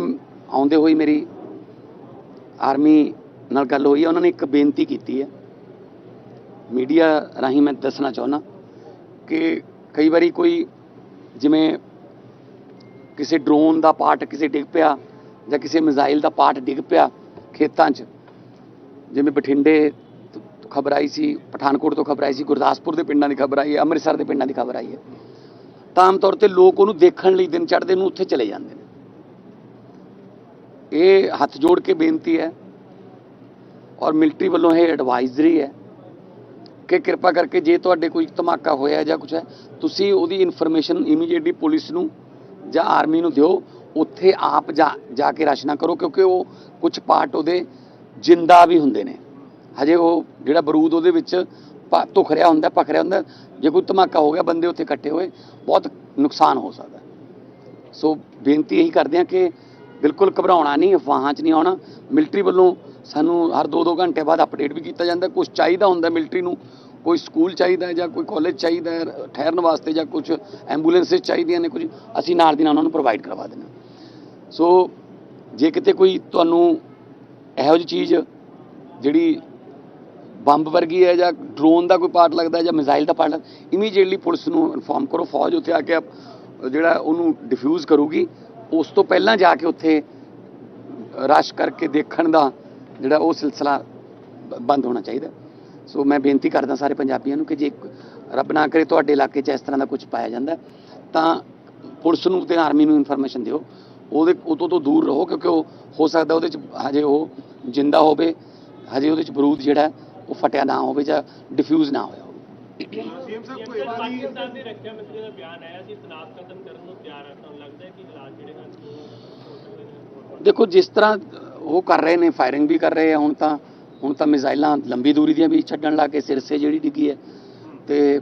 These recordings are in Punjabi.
ਜਿਵੇਂ ਆਉਂਦੇ ਹੋਈ ਮੇਰੀ ਆਰਮੀ ਨਾਲ ਗੱਲ ਹੋਈ ਹੈ ਉਹਨਾਂ ਨੇ ਇੱਕ ਬੇਨਤੀ ਕੀਤੀ ਹੈ ਮੀਡੀਆ ਰਾਹੀਂ ਮੈਂ ਦੱਸਣਾ ਚਾਹੁੰਦਾ ਕਿ ਕਈ ਵਾਰੀ ਕੋਈ ਜਿਵੇਂ ਕਿਸੇ ਡਰੋਨ ਦਾ ਪਾਰਟ ਕਿਸੇ ਡਿੱਗ ਪਿਆ ਜਾਂ ਕਿਸੇ ਮਿਜ਼ਾਈਲ ਦਾ ਪਾਰਟ ਡਿੱਗ ਪਿਆ ਖੇਤਾਂ 'ਚ। ਜਿਵੇਂ ਬਠਿੰਡੇ ਖਬਰ ਆਈ ਸੀ, ਪਠਾਨਕੋਟ ਤੋਂ ਖਬਰ ਆਈ ਸੀ, ਗੁਰਦਾਸਪੁਰ ਦੇ ਪਿੰਡਾਂ ਦੀ ਖਬਰ ਆਈ ਹੈ, ਅੰਮ੍ਰਿਤਸਰ ਦੇ ਪਿੰਡਾਂ ਦੀ ਖਬਰ ਆਈ ਹੈ। ਤਾਂ ਆਮ ਤੌਰ ਤੇ ਲੋਕ ਉਹਨੂੰ ਦੇਖਣ ਲਈ ਦਿਨ ਚੜ੍ਹਦੇ ਨੂੰ ਉੱਥੇ ਚਲੇ ਜਾਂਦੇ ਨੇ। ਇਹ ਹੱਥ ਜੋੜ ਕੇ ਬੇਨਤੀ ਹੈ ਔਰ ਮਿਲਟਰੀ ਵੱਲੋਂ ਇਹ ਐਡਵਾਈਜ਼ਰੀ ਹੈ ਕਿ ਕਿਰਪਾ ਕਰਕੇ ਜੇ ਤੁਹਾਡੇ ਕੋਈ ਧਮਾਕਾ ਹੋਇਆ ਜਾਂ ਕੁਝ ਹੈ, ਤੁਸੀਂ ਉਹਦੀ ਇਨਫੋਰਮੇਸ਼ਨ ਇਮੀਡੀਏਟਲੀ ਪੁਲਿਸ ਨੂੰ ਜਾਂ ਆਰਮੀ ਨੂੰ ਦਿਓ, ਉੱਥੇ ਆਪ ਜਾ ਕੇ ਰਸ਼ ਕਰੋ, ਕਿਉਂਕਿ ਉਹ ਕੁਝ ਪਾਰਟ ਉਹਦੇ ਜਿੰਦਾ ਵੀ ਹੁੰਦੇ ਨੇ। ਹਜੇ ਉਹ ਜਿਹੜਾ ਬਰੂਦ ਉਹਦੇ ਵਿੱਚ ਪ- ਧੁਖ ਰਿਹਾ ਹੁੰਦਾ ਪਖ ਰਿਹਾ ਹੁੰਦਾ, ਜੇ ਕੋਈ ਧਮਾਕਾ ਹੋ ਗਿਆ, ਬੰਦੇ ਉੱਥੇ ਇਕੱਠੇ ਹੋਏ, ਬਹੁਤ ਨੁਕਸਾਨ ਹੋ ਸਕਦਾ। ਸੋ ਬੇਨਤੀ ਇਹੀ ਕਰਦੇ ਹਾਂ ਕਿ ਬਿਲਕੁਲ ਘਬਰਾਉਣਾ ਨਹੀਂ, ਅਫਵਾਹਾਂ 'ਚ ਨਹੀਂ ਆਉਣਾ। ਮਿਲਟਰੀ ਵੱਲੋਂ ਸਾਨੂੰ ਹਰ 2-2 ਘੰਟੇ ਬਾਅਦ ਅਪਡੇਟ ਵੀ ਕੀਤਾ ਜਾਂਦਾ। ਕੁਝ ਚਾਹੀਦਾ ਹੁੰਦਾ ਮਿਲਟਰੀ ਨੂੰ, ਕੋਈ ਸਕੂਲ ਚਾਹੀਦਾ ਜਾਂ ਕੋਈ ਕਾਲਜ ਚਾਹੀਦਾ, ਠਹਿਰਨ ਵਾਸਤੇ ਜਾਂ ਕੁਝ ਐਂਬੂਲੈਂਸਸ ਚਾਹੀਦੀਆਂ ਨੇ ਕੁਝ, ਅਸੀਂ ਨਾਲ ਦੀ ਨਾਲ ਉਹਨਾਂ ਨੂੰ ਪ੍ਰੋਵਾਈਡ ਕਰਵਾ ਦਿੰਦੇ ਹਾਂ। ਸੋ ਜੇ ਕਿਤੇ ਕੋਈ ਤੁਹਾਨੂੰ ਇਹੋ ਜਿਹੀ ਚੀਜ਼ ਜਿਹੜੀ ਬੰਬ ਵਰਗੀ ਹੈ ਜਾਂ ਡਰੋਨ ਦਾ ਕੋਈ ਪਾਰਟ ਲੱਗਦਾ ਜਾਂ ਮਿਜ਼ਾਈਲ ਦਾ ਪਾਰਟ ਇਮੀਡੀਏਟਲੀ ਪੁਲਿਸ ਨੂੰ ਇਨਫੋਰਮ ਕਰੋ। ਫੌਜ ਉੱਥੇ ਆ ਕੇ ਆਪ- ਜਿਹੜਾ ਉਹਨੂੰ ਡਿਫਿਊਜ਼ ਕਰੂਗੀ। ਉਸ ਤੋਂ ਪਹਿਲਾਂ ਜਾ ਕੇ ਉੱਥੇ ਰਸ਼ ਕਰਕੇ ਦੇਖਣ ਦਾ ਜਿਹੜਾ ਉਹ ਸਿਲਸਿਲਾ ਬ- ਬੰਦ ਹੋਣਾ ਚਾਹੀਦਾ। ਸੋ ਮੈਂ ਬੇਨਤੀ ਕਰਦਾ ਸਾਰੇ ਪੰਜਾਬੀਆਂ ਨੂੰ ਕਿ ਜੇ ਰੱਬ ਨਾ ਕਰੇ ਤੁਹਾਡੇ ਇਲਾਕੇ 'ਚ ਇਸ ਤਰ੍ਹਾਂ ਦਾ ਕੁਝ ਪਾਇਆ ਜਾਂਦਾ, ਤਾਂ ਪੁਲਿਸ ਨੂੰ ਤੇ ਆਰਮੀ ਨੂੰ ਇਨਫੋਰਮੇਸ਼ਨ ਦਿਓ। ਉਹਦੇ ਉਹ ਤੋਂ ਦੂਰ ਰਹੋ, ਕਿਉਂਕਿ ਉਹ ਹੋ ਸਕਦਾ ਉਹਦੇ 'ਚ ਹਜੇ ਉਹ ਜਿੰਦਾ ਹੋਵੇ, ਹਜੇ ਉਹਦੇ 'ਚ ਬਰੂਦ ਜਿਹੜਾ, ਉਹ ਫਟਿਆ ਨਾ ਹੋਵੇ ਜਾਂ ਡਿਫਿਊਜ਼ ਨਾ ਹੋਇਆ ਹੋਵੇ। ਸੀਐਮ ਸਾਹਿਬ ਕੋਈ ਵਾਰੀ ਪਾਕਿਸਤਾਨ ਦੇ ਰੱਖਿਆ ਮੰਤਰੀ ਦਾ ਬਿਆਨ ਆਇਆ ਸੀ ਤਨਾਤ ਖਤਮ ਕਰਨ ਨੂੰ ਤਿਆਰ ਹੈ ਤੁਹਾਨੂੰ ਲੱਗਦਾ ਹੈ ਕਿ ਹਾਲਾਤ ਜਿਹੜੇ ਹਨ ਉਹ ਹੋ ਸਕਦੇ ਨੇ ਦੇਖੋ ਜਿਸ ਤਰ੍ਹਾਂ ਉਹ ਕਰ ਰਹੇ ਨੇ ਫਾਇਰਿੰਗ ਵੀ ਕਰ ਰਹੇ ਆ ਹੁਣ ਤਾਂ ਹੁਣ ਤਾਂ ਮਿਜ਼ਾਈਲਾਂ ਲੰਬੀ ਦੂਰੀ ਦੀਆਂ ਵੀ ਛੱਡਣ ਲੱਗ ਕੇ ਸਿਰਸੇ ਜਿਹੜੀ ਡਿੱਗੀ ਹੈ। ਤੇ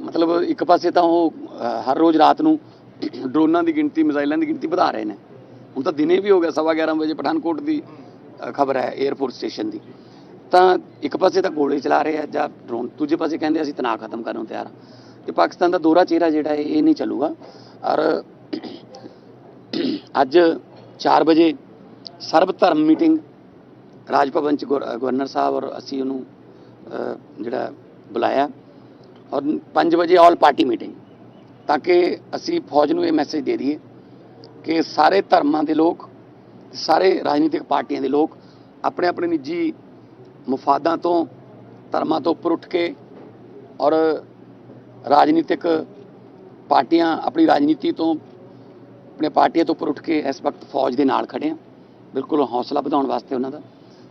ਮਤਲਬ ਇੱਕ ਪਾਸੇ ਤਾਂ ਉਹ ਹਰ ਰੋਜ਼ ਰਾਤ ਨੂੰ ਡਰੋਨਾਂ ਦੀ ਗਿਣਤੀ ਮਿਜ਼ਾਈਲਾਂ ਦੀ ਗਿਣਤੀ ਵਧਾ ਰਹੇ ਨੇ। ਹੁਣ ਤਾਂ ਦਿਨੇ ਵੀ ਹੋ ਗਿਆ ਸਵਾ 11 ਵਜੇ ਪਠਾਨਕੋਟ ਦੀ ਖਬਰ ਹੈ 에ਅਰਫੋਰਸ ਸਟੇਸ਼ਨ ਦੀ। ਤਾਂ ਇੱਕ ਪਾਸੇ ਤਾਂ ਗੋਲੇ ਚਲਾ ਰਹੇ ਆ ਜਾਂ ਡਰੋਨ ਦੂਜੇ ਪਾਸੇ ਕਹਿੰਦੇ ਅਸੀਂ ਤਣਾਅ ਖਤਮ ਕਰਨ ਨੂੰ ਤਿਆਰ ਹਾਂ ਤੇ ਪਾਕਿਸਤਾਨ ਦਾ ਦੋਹਰਾ ਚਿਹਰਾ ਜਿਹੜਾ ਹੈ ਇਹ ਨਹੀਂ ਚੱਲੂਗਾ। ਔਰ ਅੱਜ 4 ਵਜੇ ਸਰਬ ਧਰਮ ਮੀਟਿੰਗ ਰਾਜ ਭਵਨ ਚ ਗਵਰ- ਗਵਰਨਰ ਸਾਹਿਬ ਔਰ ਅਸੀਂ ਉਹਨੂੰ ਜਿਹੜਾ ਬੁਲਾਇਆ। ਔਰ 5 ਵਜੇ ਆਲ ਪਾਰਟੀ ਮੀਟਿੰਗ, ਤਾਂ ਕਿ ਅਸੀਂ ਫੌਜ ਨੂੰ ਇਹ ਮੈਸੇਜ ਦੇ ਦਈਏ ਕਿ ਸਾਰੇ ਧਰਮਾਂ ਦੇ ਲੋਕ, ਸਾਰੇ ਰਾਜਨੀਤਿਕ ਪਾਰਟੀਆਂ ਦੇ ਲੋਕ ਆਪਣੇ ਆਪਣੇ ਨਿੱਜੀ ਮਫਾਦਾਂ ਤੋਂ, ਧਰਮਾਂ ਤੋਂ ਉੱਪਰ ਉੱਠ ਕੇ ਔਰ ਰਾਜਨੀਤਿਕ ਪਾਰਟੀਆਂ ਆਪਣੀ ਰਾਜਨੀਤੀ ਤੋਂ, ਆਪਣੇ ਪਾਰਟੀਆਂ ਤੋਂ ਉੱਪਰ ਉੱਠ ਕੇ ਇਸ ਵਕਤ ਫੌਜ ਦੇ ਨਾਲ ਖੜੇ ਆ। ਬਿਲਕੁਲ ਹੌਸਲਾ ਵਧਾਉਣ ਵਾਸਤੇ ਉਹਨਾਂ ਦਾ।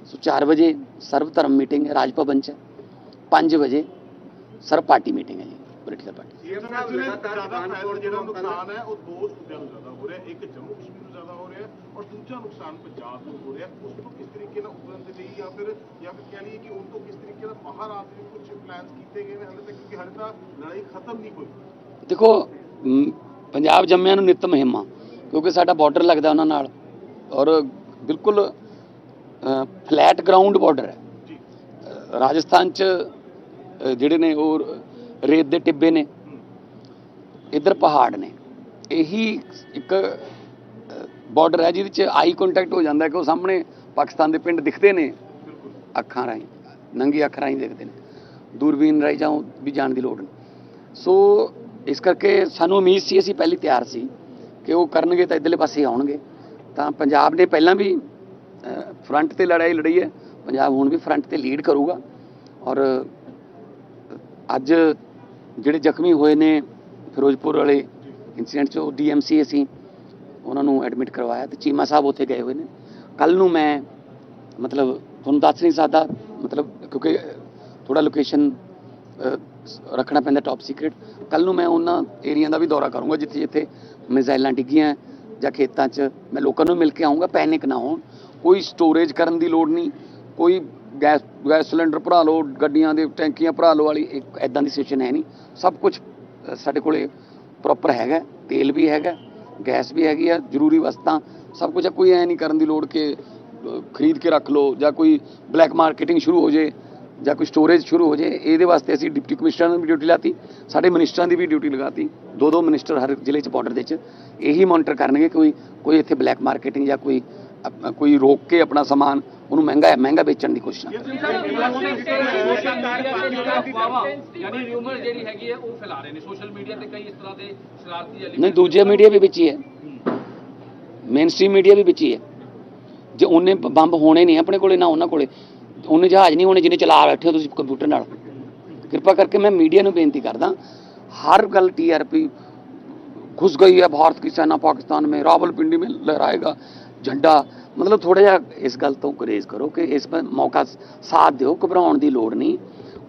ਸੋ 4 ਵਜੇ ਸਰਵ ਧਰਮ ਮੀਟਿੰਗ ਹੈ ਰਾਜ ਭਵਨ ਚ 5 ਵਜੇ ਸਰਬ ਪਾਰਟੀ ਮੀਟਿੰਗ ਹੈ ਜੀ ਪੋਲੀਟੀਕਲ ਪਾਰਟੀ। ਸੀਐਮ ਸਾਹਿਬ ਲਗਾਤਾਰ ਜਿਹੜਾ ਨੁਕਸਾਨ ਹੈ ਉਹ ਦੋ ਸੂਬਿਆਂ ਨੂੰ ਜ਼ਿਆਦਾ ਹੋ ਰਿਹਾ, ਇੱਕ ਜੰਮੂ ਕਸ਼ਮੀਰ ਔਰ ਦੂਜਾ ਨੁਕਸਾਨ ਪੰਜਾਬ ਨੂੰ ਹੋ ਰਿਹਾ। ਉਸ ਤੋਂ ਕਿਸ ਤਰੀਕੇ ਨਾਲ ਉਬਰਨ ਦੇ ਲਈ ਜਾਂ ਫਿਰ ਜਾਂ ਫਿਰ ਕਹਿ ਲਈਏ ਕਿ ਉਸ ਤੋਂ ਕਿਸ ਤਰੀਕੇ ਨਾਲ ਮਹਾਰਾਜ ਦੇ ਕੁਝ ਪਲਾਨਸ ਕੀਤੇ ਗਏ ਨੇ ਹਾਲੇ ਤੱਕ ਕਿਉਂਕਿ ਹਾਲੇ ਤਾਂ ਲੜਾਈ ਖਤਮ ਨਹੀਂ ਹੋਈ। ਦੇਖੋ ਪੰਜਾਬ ਜੰਮਿਆਂ ਨੂੰ ਨਿਤ ਮਹਿਮਾ ਕਿਉਂਕਿ ਸਾਡਾ ਬਾਰਡਰ ਲੱਗਦਾ ਉਹਨਾਂ ਨਾਲ ਔਰ ਬਿਲਕੁਲ ਫਲੈਟ ਗਰਾਊਂਡ ਬਾਰਡਰ ਹੈ। ਰਾਜਸਥਾਨ ਚ ਜਿਹੜੇ ਨੇ ਉਹ ਰੇਤ ਦੇ ਟਿੱਬੇ ਨੇ ਇੱਧਰ ਪਹਾੜ ਨੇ। ਇਹੀ ਇੱਕ ਬਾਰਡਰ ਹੈ ਜਿਹਦੇ ਚ ਆਈ ਕੰਟੈਕਟ ਹੋ ਜਾਂਦਾ ਕਿ ਉਹ ਸਾਹਮਣੇ ਪਾਕਿਸਤਾਨ ਦੇ ਪਿੰਡ ਦਿਖਦੇ ਨੇ। ਅੱਖਾਂ ਰਾਹੀਂ, ਨੰਗੀ ਅੱਖ ਰਾਹੀਂ ਦੇਖਦੇ ਨੇ। ਦੂਰਬੀਨ ਰਾਹੀਂ ਜਾਂ ਵੀ ਜਾਣ ਦੀ ਲੋੜ ਨਹੀਂ। ਸੋ ਇਸ ਕਰਕੇ ਸਾਨੂੰ ਉਮੀਦ ਸੀ, ਅਸੀਂ ਪਹਿਲੀ ਤਿਆਰ ਸੀ ਕਿ ਉਹ ਕਰਨਗੇ ਤਾਂ ਇਧਰਲੇ ਪਾਸੇ ਆਉਣਗੇ। ਤਾਂ ਪੰਜਾਬ ਨੇ ਪਹਿਲਾਂ ਵੀ ਫਰੰਟ ਤੇ ਲੜਾਈ ਲੜੀ ਹੈ। ਪੰਜਾਬ ਹੁਣ ਵੀ ਫਰੰਟ ਤੇ ਲੀਡ ਕਰੂਗਾ। ਔਰ ਅੱਜ ਜਿਹੜੇ ਜ਼ਖਮੀ ਹੋਏ ਨੇ ਫਿਰੋਜ਼ਪੁਰ ਵਾਲੇ ਇਨਸੀਡੈਂਟ 'ਚ, ਉਹ ਡੀਐਮਸੀ ਅਸੀਂ ਉਹਨਾਂ ਨੂੰ ਐਡਮਿਟ ਕਰਵਾਇਆ ਤੇ ਚੀਮਾ ਸਾਹਿਬ ਉੱਥੇ ਗਏ ਹੋਏ ਨੇ। ਕੱਲ ਨੂੰ ਮੈਂ ਮਤਲਬ ਤੁਹਾਨੂੰ ਦੱਸ ਨਹੀਂ ਸਕਦਾ, ਮਤਲਬ ਕਿਉਂਕਿ ਥੋੜਾ ਲੋਕੇਸ਼ਨ ਰੱਖਣਾ ਪੈਂਦਾ ਟੌਪ ਸੀਕ੍ਰੀਟ ਕੱਲ ਨੂੰ ਮੈਂ ਉਹਨਾਂ ਏਰੀਆ ਦਾ ਵੀ ਦੌਰਾ ਕਰੂੰਗਾ ਜਿੱਥੇ ਜਿੱਥੇ ਮਿਜ਼ਾਈਲਾਂ ਡਿੱਗੀਆਂ ਜਾਂ ਖੇਤਾਂ 'ਚ ਮੈਂ ਲੋਕਾਂ ਨੂੰ ਮਿਲ ਕੇ ਆਉਂਗਾ ਪੈਨਿਕ ਨਾ ਹੋਣ। ਕੋਈ ਸਟੋਰੇਜ ਕਰਨ ਦੀ ਲੋੜ ਨਹੀਂ, ਕੋਈ ਗੈਸ ਗੈਸ ਸਿਲੰਡਰ ਭਰਾ ਲਓ, ਗੱਡੀਆਂ ਦੇ ਟੈਂਕੀਆਂ ਭਰਾ ਲਓ ਵਾਲੀ, ਇੱਕ ਐਦਾਂ ਦੀ ਸਿਚੁਏਸ਼ਨ ਹੈ ਨਹੀਂ। ਸਭ ਕੁਝ ਸਾਡੇ ਕੋਲੇ ਪ੍ਰੋਪਰ ਹੈਗਾ, ਤੇਲ ਵੀ ਹੈਗਾ ਗੈਸ ਵੀ ਹੈਗੀ ਆ, ਜ਼ਰੂਰੀ ਵਸਤਾਂ, ਸਭ ਕੁਝ ਕੋਈ ਐ ਨਹੀਂ ਕਰਨ ਦੀ ਲੋੜ ਕਿ ਖਰੀਦ ਕੇ ਰੱਖ ਲਓ ਜਾਂ ਕੋਈ ਬਲੈਕ ਮਾਰਕੀਟਿੰਗ ਸ਼ੁਰੂ ਹੋ ਜੇ ਜਾਂ ਕੋਈ ਸਟੋਰੇਜ ਸ਼ੁਰੂ ਹੋ ਜੇ, ਇਹਦੇ ਵਾਸਤੇ ਅਸੀਂ ਡਿਪਟੀ ਕਮਿਸ਼ਨਰ ਨੂੰ ਵੀ ਡਿਊਟੀ ਲਾਤੀ, ਸਾਡੇ ਮਿਨਿਸਟਰਾਂ ਦੀ ਵੀ ਡਿਊਟੀ ਲਗਾਤੀ ਦੋ ਦੋ ਮਿਨਿਸਟਰ ਹਰ ਜ਼ਿਲ੍ਹੇ 'ਚ ਬਾਰਡਰ ਦੇ 'ਚ, ਇਹੀ ਮੋਨੀਟਰ ਕਰਨਗੇ ਕੋਈ ਕੋਈ ਇੱਥੇ ਬਲੈਕ ਮਾਰਕੀਟਿੰਗ ਜਾਂ ਕੋਈ ਕੋਈ ਰੋਕ ਕੇ ਆਪਣਾ ਸਮਾਨ ਉਹਨੂੰ ਮਹਿੰਗਾ ਮਹਿੰਗਾ ਵੇਚਣ ਦੀ ਕੋਸ਼ਿਸ਼ ਨਾ ਕਰੇ ਯਾਨੀ ਰਿਊਮਰ ਜਿਹੜੀ ਹੈਗੀ ਹੈ ਉਹ ਫੈਲਾ ਰਹੇ ਨੇ ਸੋਸ਼ਲ ਮੀਡੀਆ ਤੇ ਕਈ ਇਸ ਤਰ੍ਹਾਂ ਦੇ ਸ਼ਰਾਰਤੀ ਐਲੀਮੈਂਟ ਨਹੀਂ ਦੂਜੇ ਮੀਡੀਆ ਵੀ ਵਿੱਚ ਹੀ ਹੈ ਮੇਨ ਸਟ੍ਰੀਮ ਮੀਡੀਆ ਵੀ ਵਿੱਚ ਹੀ ਹੈ ਜੇ ਉਹਨੇ ਬ- ਬੰਬ ਹੋਣੇ ਨਹੀਂ ਆਪਣੇ ਕੋਲੇ ਨਾ ਉਹਨਾਂ ਕੋਲੇ ਉਹਨੇ ਜਹਾਜ਼ ਨਹੀਂ ਹੋਣੇ ਜਿਹਨੇ ਚਲਾ ਬੈਠੇ ਹੋ ਤੁਸੀਂ ਕੰਪਿਊਟਰ ਨਾਲ ਕਿਰਪਾ ਕਰਕੇ ਮੈਂ ਮੀਡੀਆ ਨੂੰ ਬੇਨਤੀ ਕਰਦਾ हर गल टीआरपी घुस गई है भारत की सेना पाकिस्तान में रावलपिंडी में लहराएगा ਝੰਡਾ, ਮਤਲਬ ਥੋੜਾ ਜਿਹਾ ਇਸ ਗੱਲ ਤੋਂ ਗੁਰੇਜ਼ ਕਰੋ ਕਿ ਇਸ ਮੌਕਾ ਸਾਥ ਦਿਓ, ਘਬਰਾਉਣ ਦੀ ਲੋੜ ਨਹੀਂ।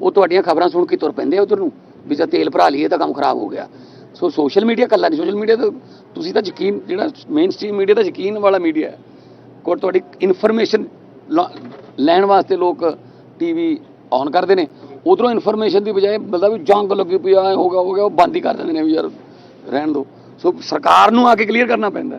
ਉਹ ਤੁਹਾਡੀਆਂ ਖਬਰਾਂ ਸੁਣ ਕੇ ਤੁਰ ਪੈਂਦੇ ਆ ਉਧਰ ਨੂੰ, ਵੀ ਜੇ ਤੇਲ ਭਰਾ ਲਈਏ ਤਾਂ ਕੰਮ ਖਰਾਬ ਹੋ ਗਿਆ। ਸੋ ਸੋਸ਼ਲ ਮੀਡੀਆ ਕੱਲਾ ਨਹੀਂ, ਸੋਸ਼ਲ ਮੀਡੀਆ ਤਾਂ ਤੁਸੀਂ ਤਾਂ ਯਕੀਨ, ਜਿਹੜਾ ਮੇਨ ਸਟ੍ਰੀਮ ਮੀਡੀਆ ਦਾ ਯਕੀਨ ਵਾਲਾ ਮੀਡੀਆ ਹੈ। ਕੋਲ ਤੁਹਾਡੀ ਇਨਫੋਰਮੇਸ਼ਨ ਲੈਣ ਵਾਸਤੇ ਲੋਕ ਟੀਵੀ ਔਨ ਕਰਦੇ ਨੇ। ਉਧਰੋਂ ਇਨਫੋਰਮੇਸ਼ਨ ਦੀ ਬਜਾਏ ਬਲਦਾ ਵੀ ਜੰਗ ਲੱਗੀ ਪਈ ਹੋ ਗਿਆ ਹੋ ਗਿਆ, ਉਹ ਬੰਦ ਹੀ ਕਰ ਦਿੰਦੇ ਨੇ ਵੀ ਯਾਰ, ਰਹਿਣ ਦਿਓ ਸੋ ਸਰਕਾਰ ਨੂੰ ਆ ਕੇ ਕਲੀਅਰ ਕਰਨਾ ਪੈਂਦਾ।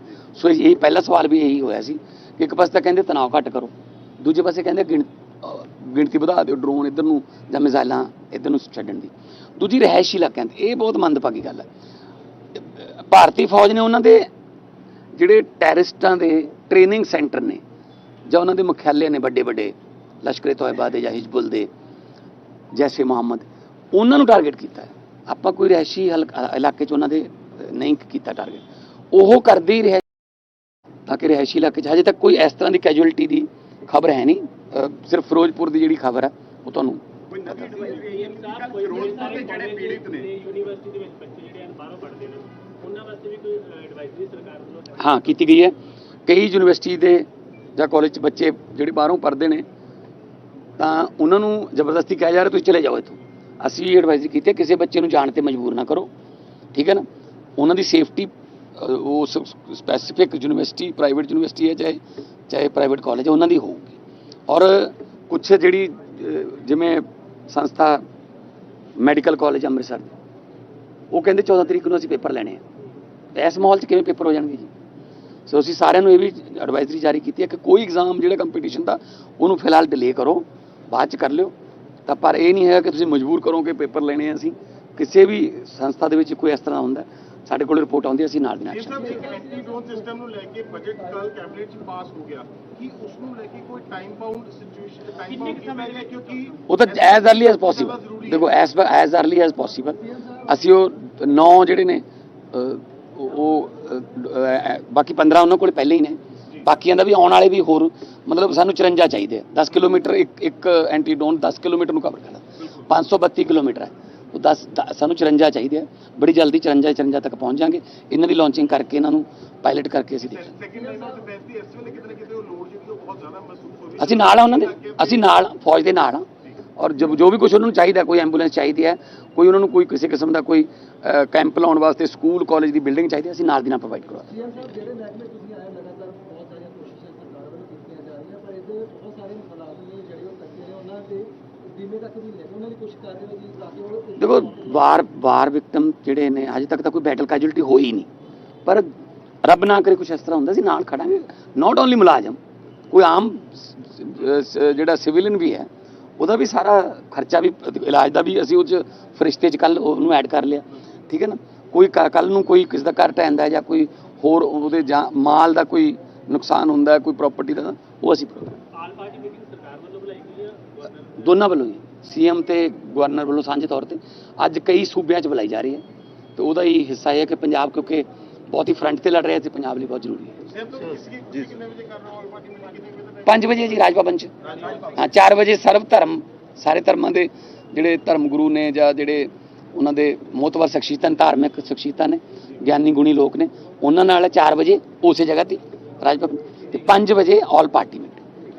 ਸੋ ਇਹ ਪਹਿਲਾ ਸਵਾਲ ਵੀ ਇਹੀ ਹੋਇਆ ਸੀ ਕਿ ਇੱਕ ਪਾਸੇ ਤਾਂ ਕਹਿੰਦੇ ਤਣਾਅ ਘੱਟ ਕਰੋ, ਦੂਜੇ ਪਾਸੇ ਕਹਿੰਦੇ ਗਿਣਤੀ ਵਧਾ ਦਿਓ ਡਰੋਨ ਇੱਧਰ ਨੂੰ ਜਾਂ ਮਿਜ਼ਾਈਲਾਂ ਇੱਧਰ ਨੂੰ ਛੱਡਣ ਦੀ। ਦੂਜੀ ਰਹਿائشੀ ਇਲਾਕਿਆਂ ਤੇ, ਇਹ ਬਹੁਤ ਮੰਦਭਾਗੀ ਗੱਲ ਹੈ। ਭਾਰਤੀ ਫੌਜ ਨੇ ਉਹਨਾਂ ਦੇ ਜਿਹੜੇ ਟੈਰਰਿਸਟਾਂ ਦੇ ਟ੍ਰੇਨਿੰਗ ਸੈਂਟਰ ਨੇ ਜਾਂ ਉਹਨਾਂ ਦੇ ਮੁਖਿਆਲੇ ਨੇ ਵੱਡੇ ਵੱਡੇ ਲਸ਼ਕਰੇ ਤੋਇਬਾ ਦੇ ਜਾਂ ਹਿਜ਼ਬੁਲ ਦੇ, ਜੈਸੇ ਮੁਹੰਮਦ, ਉਹਨਾਂ ਨੂੰ ਟਾਰਗੇਟ ਕੀਤਾ ਆਪਾਂ ਕੋਈ ਰਹਿਸ਼ੀ ਇਲਾਕੇ 'ਚ ਉਹਨਾਂ ਦੇ ਨਹੀਂ ਕੀਤਾ ਟਾਰਗੇਟ ਉਹ ਕਰਦੇ ਹੀ ਰਹੇ ਤਾਂ ਕਿ ਰਹਿਸ਼ੀ ਇਲਾਕੇ 'ਚ ਹਜੇ ਤੱਕ ਕੋਈ ਇਸ ਤਰ੍ਹਾਂ ਦੀ ਕੈਜੁਅਲਟੀ ਦੀ ਖਬਰ ਹੈ ਨਹੀਂ। ਸਿਰਫ ਫਿਰੋਜ਼ਪੁਰ ਦੀ ਜਿਹੜੀ ਖਬਰ ਹੈ ਉਹ ਤੁਹਾਨੂੰ ਕੋਈ ਨਵੀਂ ਪੀਐਮ ਸਾਹਿਬ ਕੋਈ ਫਿਰੋਜ਼ਪੁਰ ਸਾਰੇ ਦੇ ਜਿਹੜੇ ਪੀੜਿਤ ਨੇ। ਯੂਨੀਵਰਸਿਟੀ ਦੇ ਵਿੱਚ ਬੱਚੇ ਜਿਹੜੇ ਹਨ ਬਾਹਰੋਂ ਪੜ੍ਹਦੇ ਨੇ। ਉਹਨਾਂ ਵਾਸਤੇ ਵੀ ਕੋਈ ਐਡਵਾਈਜ਼ਰੀ ਸਰਕਾਰ ਵੱਲੋਂ ਹੈ ਕੀਤੀ ਗਈ ਹੈ। ਕਈ ਯੂਨੀਵਰਸਿਟੀ ਦੇ ਜਾਂ ਕਾਲਜ 'ਚ ਬੱਚੇ ਜਿਹੜੇ ਬਾਹਰੋਂ ਪੜ੍ਹਦੇ ਨੇ ਤਾਂ ਉਹਨਾਂ ਨੂੰ ਜ਼ਬਰਦਸਤੀ ਕਿਹਾ ਜਾ ਰਿਹਾ ਤੁਸੀਂ ਚਲੇ ਜਾਓ ਇੱਥੋਂ। ਅਸੀਂ ਇਹ ਐਡਵਾਈਜ਼ਰੀ ਕੀਤੀ ਕਿਸੇ ਬੱਚੇ ਨੂੰ ਜਾਣ ਤੇ ਮਜਬੂਰ ਨਾ ਕਰੋ। ਠੀਕ ਹੈ ਨਾ? ਉਹਨਾਂ ਦੀ ਸੇਫਟੀ ਉਹ ਸਪੈਸੀਫਿਕ ਯੂਨੀਵਰਸਿਟੀ ਪ੍ਰਾਈਵੇਟ ਯੂਨੀਵਰਸਿਟੀ ਹੈ, ਚਾਹੇ ਚਾਹੇ ਪ੍ਰਾਈਵੇਟ ਕਾਲਜ ਹੈ, ਉਹਨਾਂ ਦੀ ਹੋਊਗੀ। ਔਰ ਕੁਝ ਜਿਹੜੀ ਜਿਵੇਂ ਸੰਸਥਾ ਮੈਡੀਕਲ ਕਾਲਜ ਅੰਮ੍ਰਿਤਸਰ ਉਹ ਕਹਿੰਦੇ 14 ਤਰੀਕ ਨੂੰ ਅਸੀਂ ਪੇਪਰ ਲੈਣੇ ਆ। ਇਸ ਮਾਹੌਲ 'ਚ ਕਿਵੇਂ ਪੇਪਰ ਹੋ ਜਾਣਗੇ ਜੀ? ਸੋ ਅਸੀਂ ਸਾਰਿਆਂ ਨੂੰ ਇਹ ਵੀ ਐਡਵਾਈਜ਼ਰੀ ਜਾਰੀ ਕੀਤੀ ਹੈ ਕਿ ਕੋਈ ਐਗਜ਼ਾਮ ਜਿਹੜਾ ਕੰਪੀਟੀਸ਼ਨ ਦਾ, ਉਹਨੂੰ ਫਿਲਹਾਲ ਡਿਲੇ ਕਰੋ, ਬਾਅਦ 'ਚ ਕਰ ਲਿਓ। ਤਾਂ ਪਰ ਇਹ ਨਹੀਂ ਹੈਗਾ ਕਿ ਤੁਸੀਂ ਮਜਬੂਰ ਕਰੋ ਕਿ ਪੇਪਰ ਲੈਣੇ ਆ ਅਸੀਂ। ਕਿਸੇ ਵੀ ਸੰਸਥਾ ਦੇ ਵਿੱਚ ਕੋਈ ਇਸ ਤਰ੍ਹਾਂ ਹੁੰਦਾ। ਸਾਡੇ ਕੋਲ ਰਿਪੋਰਟ ਆਉਂਦੀ ਅਸੀਂ ਨਾਲ ਨਾਲ ਐਕਸ਼ਨ ਲੈਂਦੇ ਡਰੋਨ ਸਿਸਟਮ ਨੂੰ ਲੈ ਕੇ ਬਜਟ ਕੱਲ ਕੈਬਨਿਟ ਚ ਪਾਸ ਹੋ ਗਿਆ। ਕਿ ਉਸ ਨੂੰ ਲੈ ਕੇ ਕੋਈ time bound situation time bound ਕਿਵੇਂ ਹੈ ਕਿਉਂਕਿ ਉਹ ਤਾਂ ਐਜ਼ अर्ਲੀ ਐਜ਼ ਪੋਸੀਬਲ ਦੇਖੋ as as early as possible ਅਸੀਂ ਉਹ ਨੌ ਜਿਹੜੇ ਨੇ ਉਹ ਬਾਕੀ 15 ਉਹਨਾਂ ਕੋਲ ਪਹਿਲੇ ਹੀ ਨੇ। ਬਾਕੀਆਂ ਦਾ ਵੀ ਆਉਣ ਵਾਲੇ ਵੀ ਹੋਰ ਮਤਲਬ ਸਾਨੂੰ 54 ਚਾਹੀਦੇ 10 ਕਿਲੋਮੀਟਰ ਇੱਕ ਇੱਕ ਐਂਟੀ ਡੋਨ 10 ਕਿਲੋਮੀਟਰ ਨੂੰ ਕਵਰ ਕਰਦਾ। 532 ਕਿਲੋਮੀਟਰ ਹੈ। ਉਹ 10 ਦ- ਸਾਨੂੰ 54 ਚਾਹੀਦੇ ਆ ਬੜੀ ਜਲਦੀ 54 54 ਤੱਕ ਪਹੁੰਚ ਜਾਾਂਗੇ। ਇਹਨਾਂ ਦੀ ਲਾਂਚਿੰਗ ਕਰਕੇ ਇਹਨਾਂ ਨੂੰ ਪਾਇਲਟ ਕਰਕੇ ਅਸੀਂ ਦੇਖਾਂਗੇ। ਹੋ? ਹੈ ਅਸੀਂ ਨਾਲ ਆ ਉਹਨਾਂ ਦੇ। ਅਸੀਂ ਨਾਲ ਫੌਜ ਦੇ ਨਾਲ ਆ। ਔਰ ਜੋ ਜੋ ਵੀ ਕੁਝ ਉਹਨਾਂ ਨੂੰ ਚਾਹੀਦਾ ਕੋਈ ਐਂਬੂਲੈਂਸ ਚਾਹੀਦੀ ਹੈ ਕੋਈ ਉਹਨਾਂ ਨੂੰ ਕੋਈ ਕਿਸੇ ਕਿਸਮ ਦਾ ਕੋਈ ਕੈਂਪ ਲਾਉਣ ਵਾਸਤੇ ਸਕੂਲ ਕਾਲਜ ਦੀ ਬਿਲਡਿੰਗ ਚਾਹੀਦੀ ਹੈ, ਅਸੀਂ ਨਾਲ ਦੀ ਨਾਲ ਪ੍ਰੋਵਾਈਡ ਕਰਵਾ ਦਾਂਗੇ। ਸੀਐਮ ਬੀਮੇ ਤੱਕ ਵੀ ਲੈ ਉਹਨਾਂ ਦੀ ਕੁਛ ਕਰ ਰਹੇ ਜੀ ਤਾਂ ਕਿ ਉਹ ਦੇਖੋ, ਵਾਰ ਵਾਰ ਵਿਕਟਮ ਜਿਹੜੇ ਨੇ, ਅਜੇ ਤੱਕ ਤਾਂ ਕੋਈ ਬੈਟਲ ਕੈਜੁਅਲਟੀ ਹੋਈ ਨਹੀਂ। ਪਰ ਰੱਬ ਨਾ ਕਰੇ ਕੁਝ ਇਸ ਤਰ੍ਹਾਂ ਹੁੰਦਾ ਸੀ ਨਾਲ ਖੜਾਂਗੇ। ਨਾਟ ਓਨਲੀ ਮੁਲਾਜ਼ਮ, ਕੋਈ ਆਮ ਜਿਹੜਾ ਸਿਵਿਲੀਅਨ ਵੀ ਹੈ, ਉਹਦਾ ਵੀ ਸਾਰਾ ਖਰਚਾ ਵੀ, ਇਲਾਜ ਦਾ ਵੀ ਅਸੀਂ ਉਹ 'ਚ ਫਰਿਸ਼ਤੇ 'ਚ ਕੱਲ ਉਹਨੂੰ ਐਡ ਕਰ ਲਿਆ। ਠੀਕ ਹੈ ਨਾ? ਕੋਈ ਕੱਲ ਨੂੰ ਕੋਈ ਕਿਸੇ ਦਾ ਘਰ ਢਹਿੰਦਾ ਜਾਂ ਕੋਈ ਹੋਰ ਉਹਦੇ ਜਾਂ ਮਾਲ ਦਾ ਕੋਈ ਨੁਕਸਾਨ ਹੁੰਦਾ, ਕੋਈ ਪ੍ਰਾਪਰਟੀ ਦਾ, ਉਹ ਅਸੀਂ ਪ੍ਰੋਵਾਈਡ ਆਲ ਪਾਰਟੀ ਮੀਟਿੰਗ ਸਰਕਾਰ ਵੱਲੋਂ ਬੁਲਾਈ ਗਈ ਹੈ ਗਵਰਨਰ ਦੋਨਾਂ ਵੱਲੋਂ ਹੀ। ਸੀਐਮ ਤੇ ਗਵਰਨਰ ਵੱਲੋਂ ਸਾਂਝੇ ਤੌਰ ਤੇ। ਅੱਜ ਕਈ ਸੂਬਿਆਂ 'ਚ ਬੁਲਾਈ ਜਾ ਰਹੀ ਹੈ। ਤੇ ਉਹਦਾ ਹੀ ਹਿੱਸਾ ਇਹ ਹੈ ਕਿ ਪੰਜਾਬ ਕਿਉਂਕਿ ਬਹੁਤ ਹੀ ਫਰੰਟ ਤੇ ਲੜ ਰਿਹਾ ਤੇ ਪੰਜਾਬ ਲਈ ਬਹੁਤ ਜ਼ਰੂਰੀ ਹੈ। ਸਰ ਤੋਂ ਕਿਸ ਕੀ ਤੁਸੀਂ ਕਿੰਨੇ ਵਜੇ ਕਰ ਰਹੇ ਹੋ ਆਲ ਪਾਰਟੀ ਮੀਟਿੰਗ ਕਿੰਨੇ ਵਜੇ ਤੱਕ 5 ਵਜੇ ਜੀ ਰਾਜ ਭਵਨ 'ਚ ਹਾਂ 4 ਵਜੇ ਸਰਵ ਧਰਮ। ਸਾਰੇ ਧਰਮਾਂ ਦੇ ਜਿਹੜੇ ਧਰਮ ਗੁਰੂ ਨੇ ਜਾਂ ਜਿਹੜੇ ਉਹਨਾਂ ਦੇ ਮੋਤਵਰ ਸ਼ਖਸੀਅਤਾਂ ਨੇ, ਧਾਰਮਿਕ ਸ਼ਖਸੀਅਤਾਂ ਨੇ ਗਿਆਨੀ ਗੁਣੀ ਲੋਕ ਨੇ ਉਹਨਾਂ ਨਾਲ 4 ਵਜੇ ਉਸੇ ਜਗ੍ਹਾ ਤੇ ਰਾਜ ਭਵਨ ਤੇ 5 ਵਜੇ ਆਲ ਪਾਰਟੀ